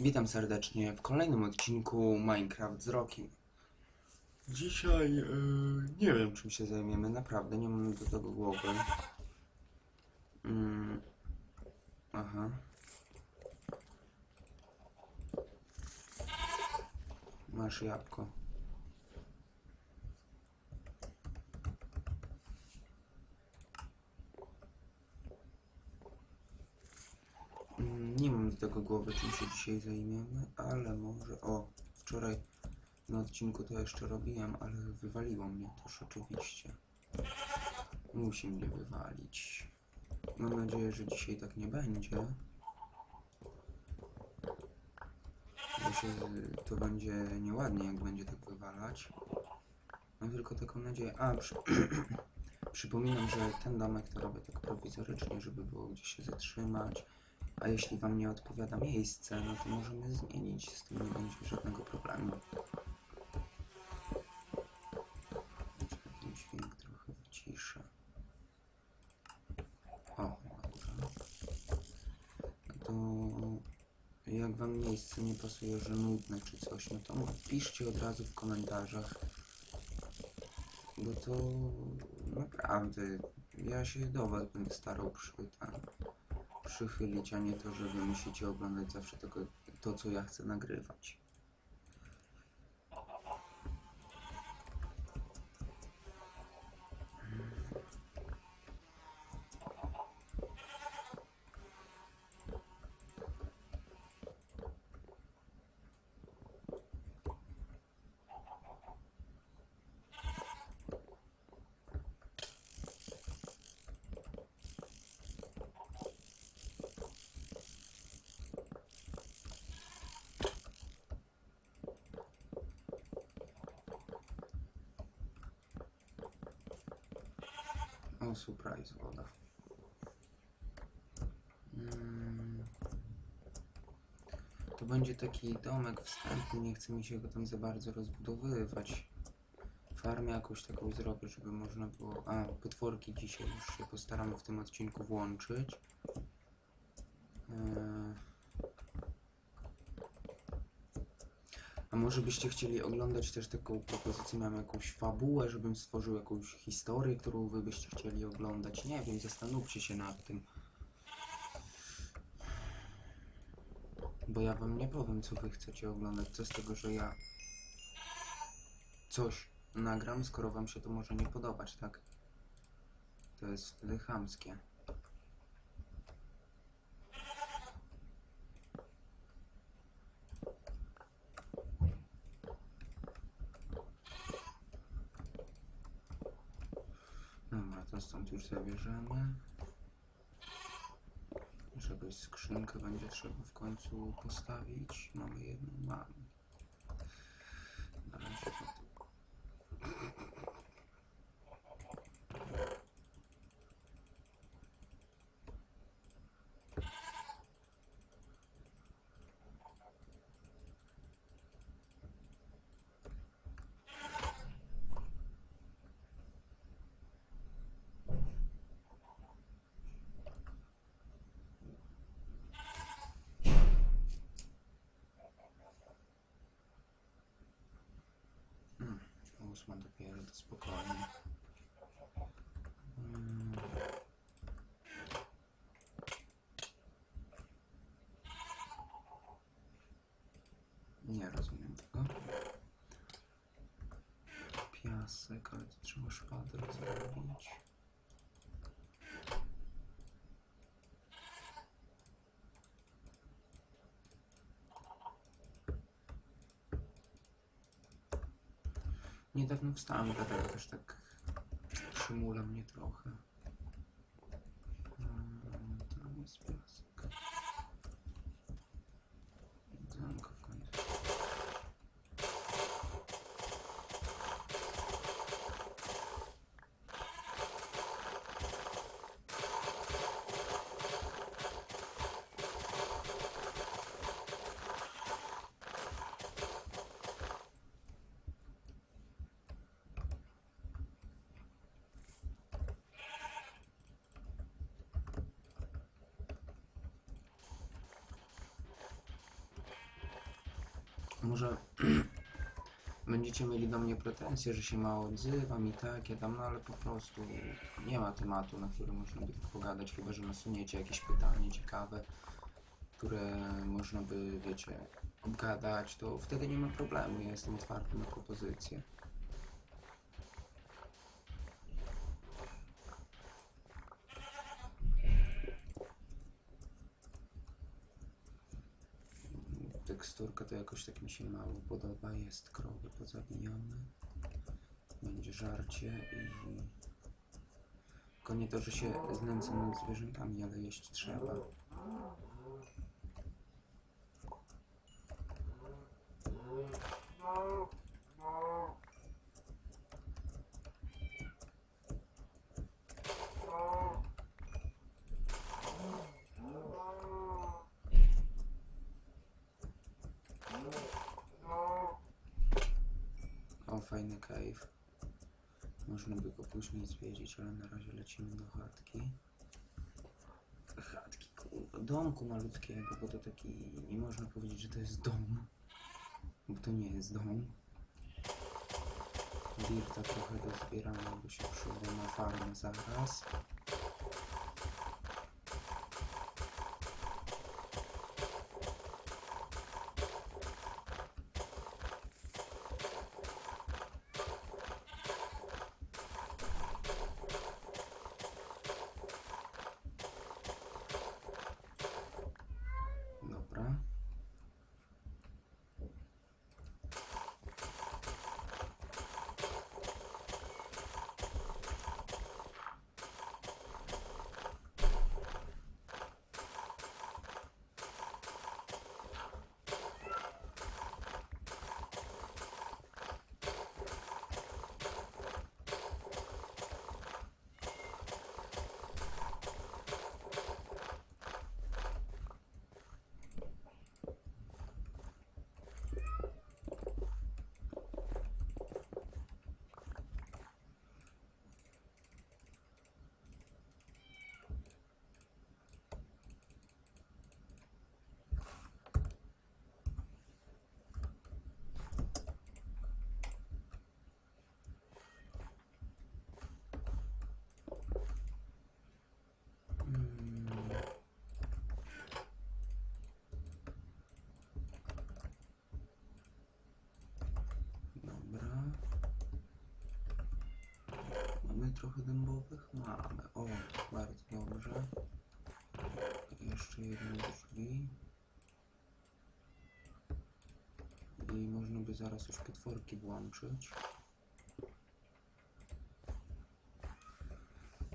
Witam serdecznie w kolejnym odcinku Minecraft z Rokiem. Dzisiaj yy, nie wiem czym się zajmiemy, naprawdę nie mam do tego głowy. Mm, aha. Masz jabłko. Nie mam do tego głowy, czym się dzisiaj zajmiemy, ale może. O, wczoraj na odcinku to jeszcze robiłem, ale wywaliło mnie też oczywiście. Musi mnie wywalić. Mam nadzieję, że dzisiaj tak nie będzie. Się to będzie nieładnie, jak będzie tak wywalać. Mam tylko taką nadzieję. A, przy... przypominam, że ten domek to robię tak prowizorycznie, żeby było gdzie się zatrzymać. A jeśli Wam nie odpowiada miejsce, no to możemy zmienić. Z tym nie będzie żadnego problemu. Ten trochę wyciszę. O. No to jak Wam miejsce nie pasuje, że nudne czy coś, no to piszcie od razu w komentarzach. Bo to naprawdę ja się do Was będę starał przy tam przychylić, a nie to, że wy musicie oglądać zawsze tylko to, co ja chcę nagrywać. Surprise, woda. Mm. To będzie taki domek wstępny, nie chce mi się go tam za bardzo rozbudowywać. Farmę jakąś taką zrobię, żeby można było... A, potworki dzisiaj już się postaramy w tym odcinku włączyć. Eee. A może byście chcieli oglądać też taką propozycję, miałem jakąś fabułę, żebym stworzył jakąś historię, którą wy byście chcieli oglądać? Nie wiem, zastanówcie się nad tym. Bo ja wam nie powiem, co wy chcecie oglądać. Co z tego, że ja coś nagram, skoro wam się to może nie podobać, tak? To jest wtedy chamskie. Dobra, to stąd już zabierzemy. Żebyś skrzynkę będzie trzeba w końcu postawić. Mamy jedną, mamy. Na razie to tylko. Ósma dopiero, to spokojnie. Mm. Nie rozumiem tego. Piasek, ale to trzeba szpadę zrobić. Niedawno wstałem, dlatego też tak przymula mnie trochę. Może będziecie mieli do mnie pretensje, że się mało odzywam i tak, ja tam, no ale po prostu nie ma tematu, na który można by pogadać, chyba że nasuniecie jakieś pytanie ciekawe, które można by, wiecie, obgadać, to wtedy nie ma problemu, ja jestem otwarty na propozycje. Teksturka to jakoś tak mi się mało podoba, jest krowy pozabijane, będzie żarcie i... Tylko nie to, że się znęcam nad zwierzętami, ale jeść trzeba. O, fajny cave. Można by go później zwiedzić, ale na razie lecimy do chatki. Chatki, kurwa, domku malutkiego, bo to taki... Nie można powiedzieć, że to jest dom. Bo to nie jest dom. Dirta trochę do zbierania, bo się przyjdę na farmę zaraz. Dobra. Mm. Dobra. Mamy trochę dębowych? Mamy. O, bardzo dobrze. Jeszcze jedno drzwi. I można by zaraz już potworki włączyć.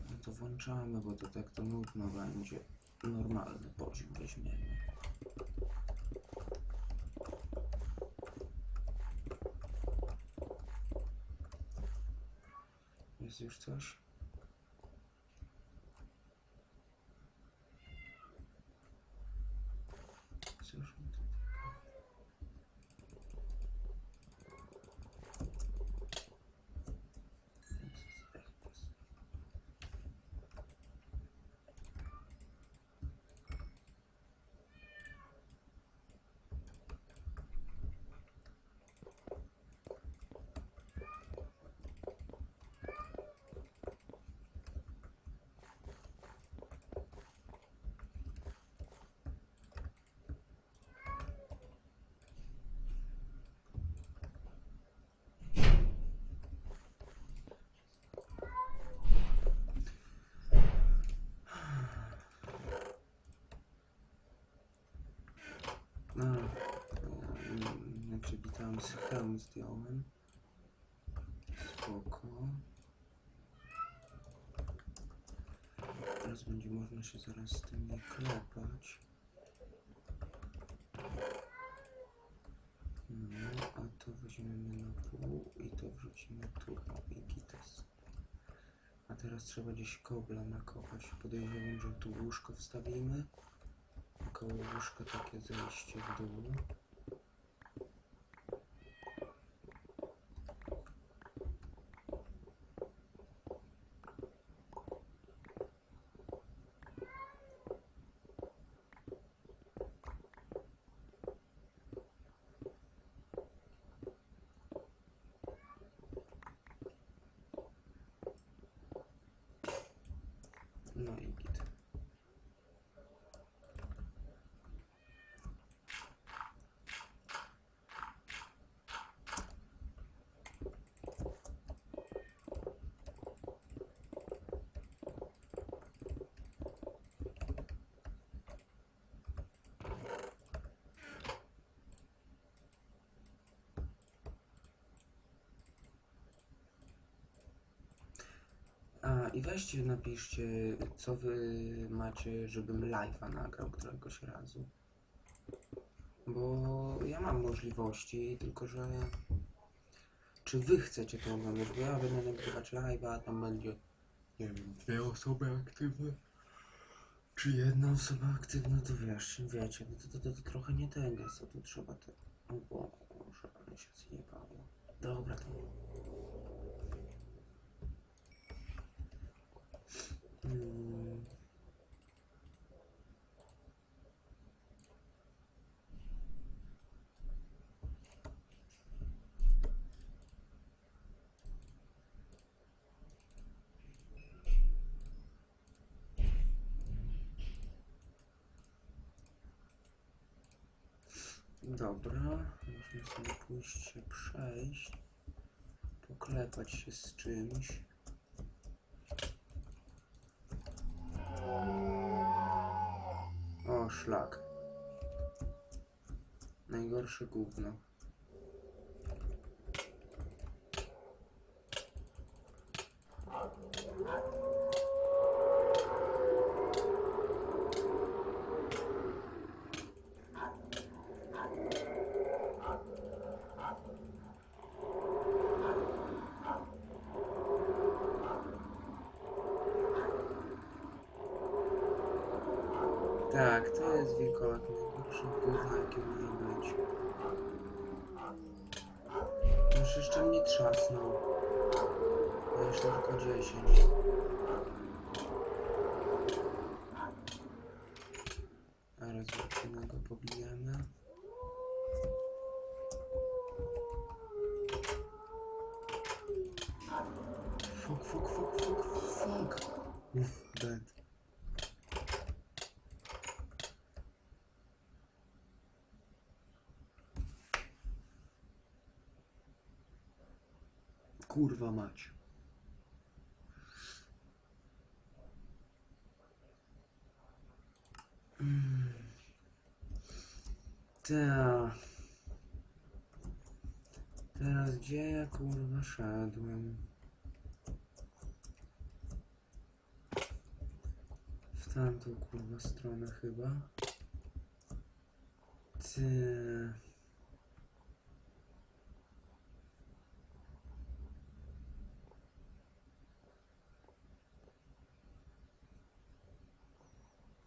No to włączamy, bo to tak to nudno będzie. Normalny poziom weźmiemy. Jest już coś? Cóż mi tu Jezus, No, się witam z hełm zdjąłem. Spoko. Teraz będzie można się zaraz z tymi klepać. No, a to weźmiemy na pół i to wrzucimy tu. I gites. A teraz trzeba gdzieś kobla nakopać. Podejrzewam, że tu łóżko wstawimy. Koło łóżka takie zejście w dół. I weźcie napiszcie, co wy macie, żebym live'a nagrał któregoś razu. Bo ja mam możliwości, tylko że czy wy chcecie to oglądać? Bo ja będę nagrywać live'a, a tam będzie, nie wiem, dwie osoby aktywne. Czy jedna osoba aktywna, to wiesz, wiecie, no to, to, to, to trochę nie tego, co tu trzeba te... O Boże, ale się zjebało. Dobra, to... Mm. Dobra, można sobie pójść przejść, poklepać się z czymś. O, szlak. Najgorsze gówno. Tak, to jest wilkołak najgorsze gówno, jakie może być. Już jeszcze mnie trzasnął. A jeszcze tylko 10. Zaraz wrócimy go pobijemy. Fuck, fuck, fuck, fuck, fuck. Uff, dead. Kurwa mać. Mm. Ta. Teraz gdzie ja kurwa szedłem? W tamtą kurwa stronę chyba. Ty.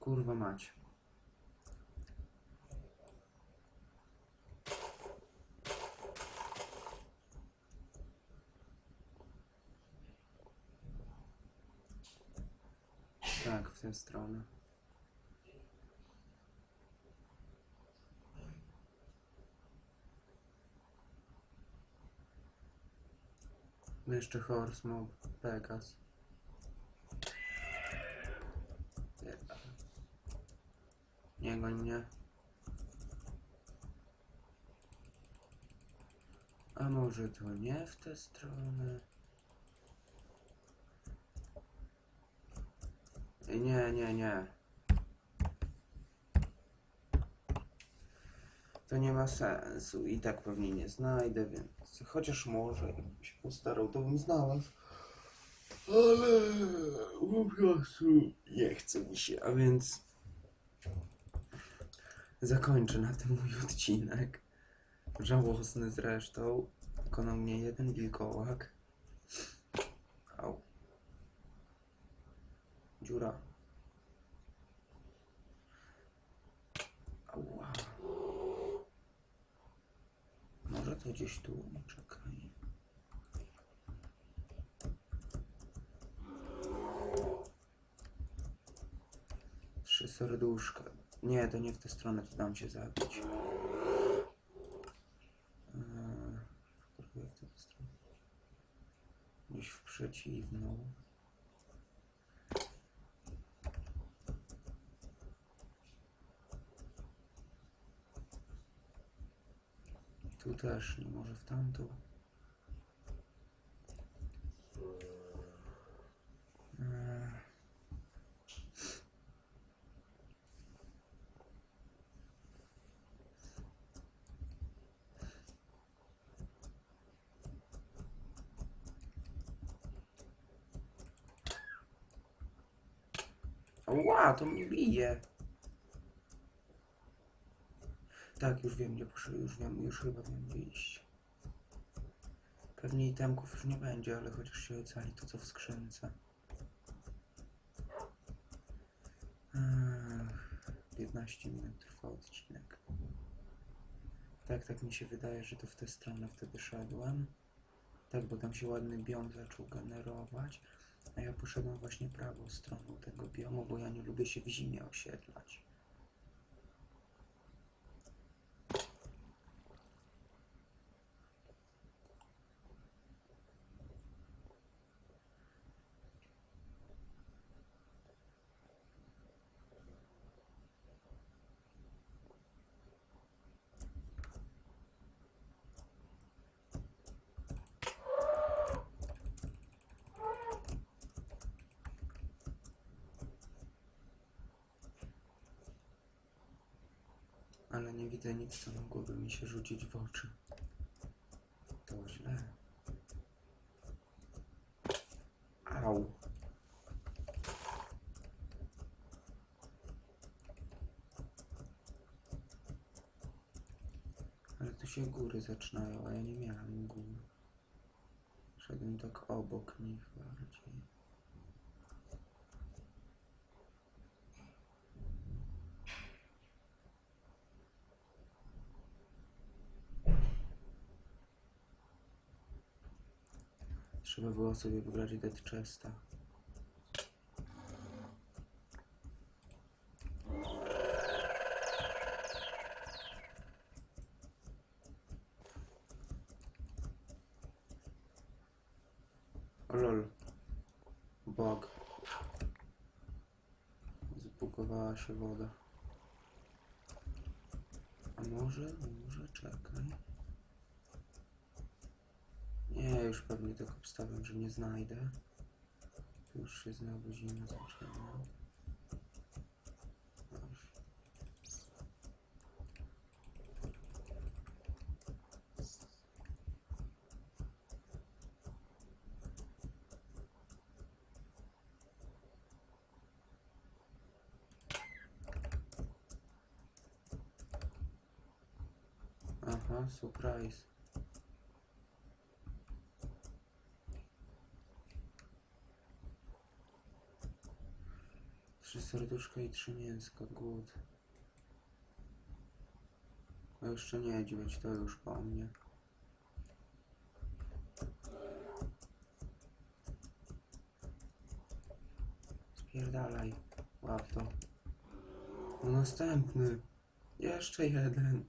Kurwa mać. Tak, w tę stronę. Jeszcze Horse Mob, Pegas. Nie goń mnie. A może to nie w tę stronę? Nie, nie, nie. To nie ma sensu i tak pewnie nie znajdę, więc chociaż może jakbym się postarał, to bym znalazł. Ale po prostu nie chce mi się, a więc zakończę na tym mój odcinek. Żałosny zresztą. Pokonał mnie jeden wilkołak. Au. Dziura. Ała. Może to gdzieś tu, czekaj. Trzy serduszka. Nie, to nie w tę stronę, to dam się zabić. Eee. Gdzieś w przeciwną. Tu też nie może w tamtą. Eee. Ła, to mnie bije. Tak, już wiem, gdzie poszedł, już wiem, już chyba wiem, gdzie iść. Pewnie itemków już nie będzie, ale chociaż się ocali to, co w skrzynce. Ech, 15 minut trwa odcinek. Tak, tak mi się wydaje, że to w tę stronę wtedy szedłem. Tak, bo tam się ładny biom zaczął generować. A ja poszedłem właśnie prawą stroną tego biomu, bo ja nie lubię się w zimie osiedlać. Ale nie widzę nic, co mogłoby mi się rzucić w oczy. To źle. Au. Ale tu się góry zaczynają, a ja nie miałem gór. Szedłem tak obok nich bardziej. Trzeba było sobie wybrać dead chesta. Lol. Bug. Zbugowała się woda. A może, może, czekaj. Nie, już pewnie tak obstawiam, że nie znajdę. Już się znowu zima zaczyna. Aha, surprise. Trzy serduszka i trzy mięska, głód. A jeszcze niedźwiedź, to już po mnie. Spierdalaj, łap to. No następny. Jeszcze jeden.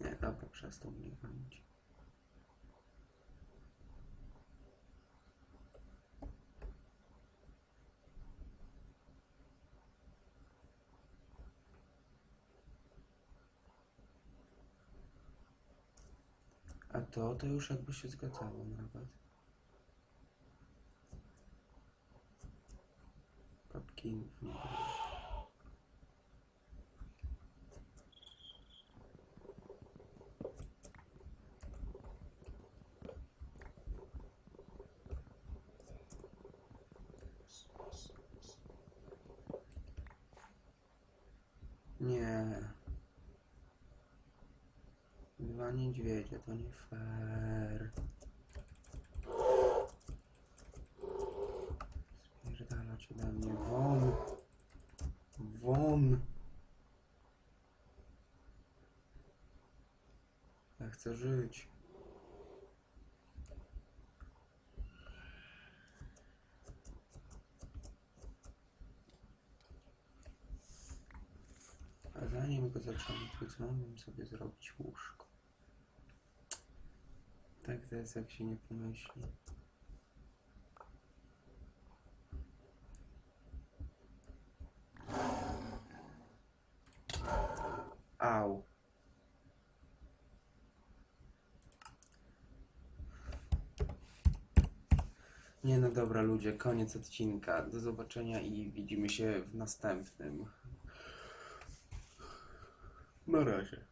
Nie, dobra, przestał mnie gonić. A to, to już jakby się zgadzało nawet. Było. Nie. Niedźwiedzie, to nie fair. Spierdalać ode mnie. Won. Won. Ja chcę żyć. A zanim go zaczęłem tłuc, mogłem sobie zrobić łóżko. Jest, jak się nie pomyśli. Au. Nie no dobra ludzie, koniec odcinka. Do zobaczenia i widzimy się w następnym. Na razie.